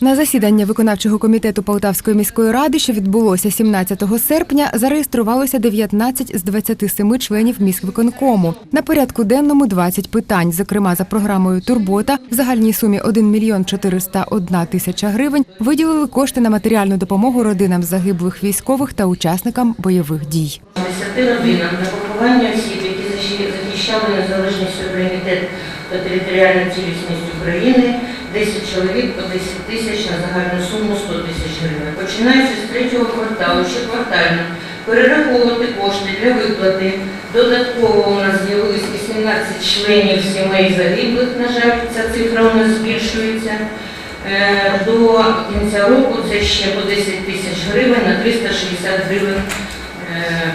На засідання виконавчого комітету Полтавської міської ради, що відбулося 17 серпня, зареєструвалося 19 з 27 членів міськвиконкому. На порядку денному 20 питань. Зокрема, за програмою Турбота в загальній сумі 1 мільйон 401 тисяча гривень виділили кошти на матеріальну допомогу родинам загиблих військових та учасникам бойових дій. 10 родинам на поховання осіб, які захищали незалежність суверенітет та територіальну цілісність України, 10 чоловік по 10 тисяч на загальну суму 100 тисяч гривень. Починаючи з третього кварталу, щоквартально перераховувати кошти для виплати. Додатково у нас з'явилось 18 членів сімей загиблих, на жаль, ця цифра у нас збільшується. Е, До кінця року це ще по 10 тисяч гривень на 360 гривень е,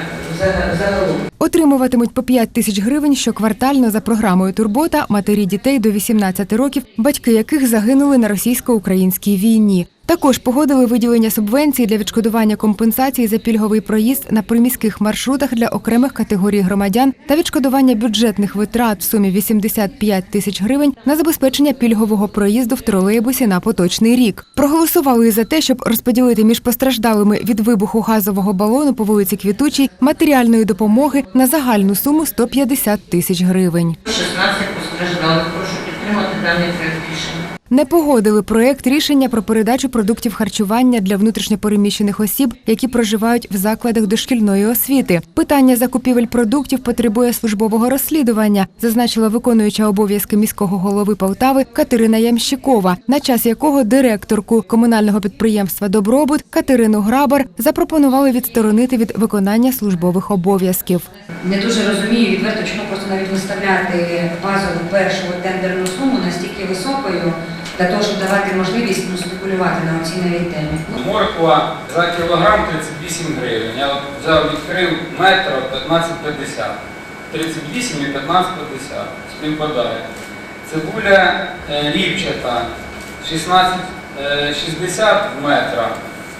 загалом. Отримуватимуть по 5 тисяч гривень щоквартально за програмою Турбота матері дітей до 18 років, батьки яких загинули на російсько-українській війні. Також погодили виділення субвенцій для відшкодування компенсації за пільговий проїзд на приміських маршрутах для окремих категорій громадян та відшкодування бюджетних витрат в сумі 85 тисяч гривень на забезпечення пільгового проїзду в тролейбусі на поточний рік. Проголосували за те, щоб розподілити між постраждалими від вибуху газового балону по вулиці Квітучій матеріальної допомоги на загальну суму 150 тисяч гривень. 16 постраждалих. Прошу підтримати даний проект рішення. Не погодили проект рішення про передачу продуктів харчування для внутрішньопереміщених осіб, які проживають в закладах дошкільної освіти. Питання закупівель продуктів потребує службового розслідування, зазначила виконуюча обов'язки міського голови Полтави Катерина Ямщикова, на час якого директорку комунального підприємства Добробут Катерину Грабар запропонували відсторонити від виконання службових обов'язків. Не дуже розумію відверто, чому просто навіть виставляти базову першу тендерну суму настільки високою, для того, щоб давати можливість ну, спекулювати на оцінній темі. Ну, Морква за кілограм 38 гривень. Я взяв, відкрив метр 15,50. 38 і 15,50. Співпадає. Цибуля е, ріпчата 16, е, 60 метра.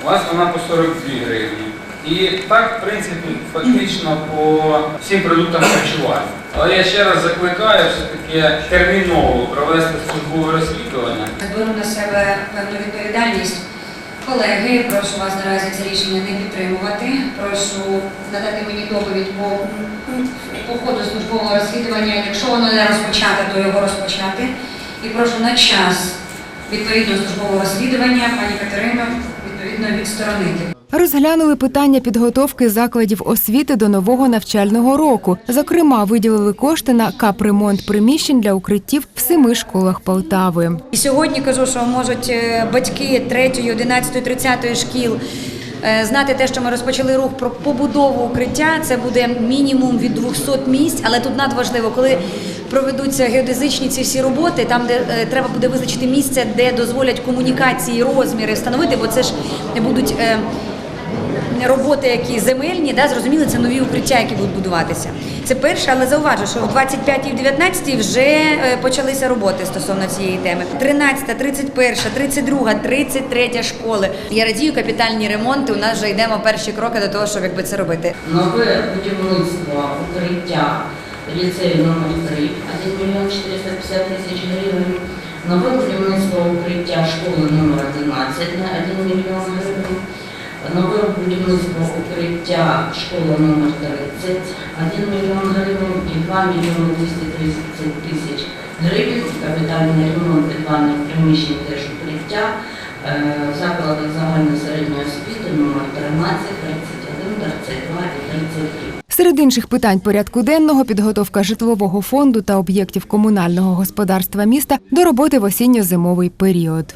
У вас вона по 42 гривні. І так, в принципі, фактично по всім продуктам харчування. Але я ще раз закликаю все-таки терміново провести службове розслідування. Беру на себе певну відповідальність. Колеги, прошу вас наразі це рішення не підтримувати. Прошу надати мені доповідь по, по ходу службового розслідування. Якщо воно не розпочато, то його розпочати. І прошу на час відповідно службового розслідування пані Катерину відповідно відсторонити. Розглянули питання підготовки закладів освіти до нового навчального року. Зокрема, виділили кошти на капремонт приміщень для укриттів в семи школах Полтави. І сьогодні кажу, що можуть е, батьки 3, 11, 30 шкіл е, знати те, що ми розпочали рух про побудову укриття. Це буде мінімум від 200 місць, але тут надважливо, коли проведуться геодезичні ці всі роботи, там де е, треба буде визначити місце, де дозволять комунікації, розміри встановити, бо це ж будуть. е, Роботи, які земельні, да, зрозуміли, це нові укриття, які будуть будуватися. Це перше, але зауважу, що в 25 і в 19 вже е, почалися роботи стосовно цієї теми. 13, 31, 32, 33 школи. Я радію капітальні ремонти. У нас вже йдемо перші кроки до того, щоб якби це робити. Нове будівництво укриття ліцею номер 3 1 мільйон 450 тисяч гривень. Нове будівництво укриття школи номер 11 на 1 мільйон гривень. Нове будівництво укриття школи номер 30 1 мільйон гривень і 2 мільйони 230 тисяч гривень. Капітальний ремонт підвальних приміщень теж укриття е, в закладах загальної середньої освіти номер 13, 31, 32 і 33. Серед інших питань порядку денного підготовка житлового фонду та об'єктів комунального господарства міста до роботи в осінньо-зимовий період.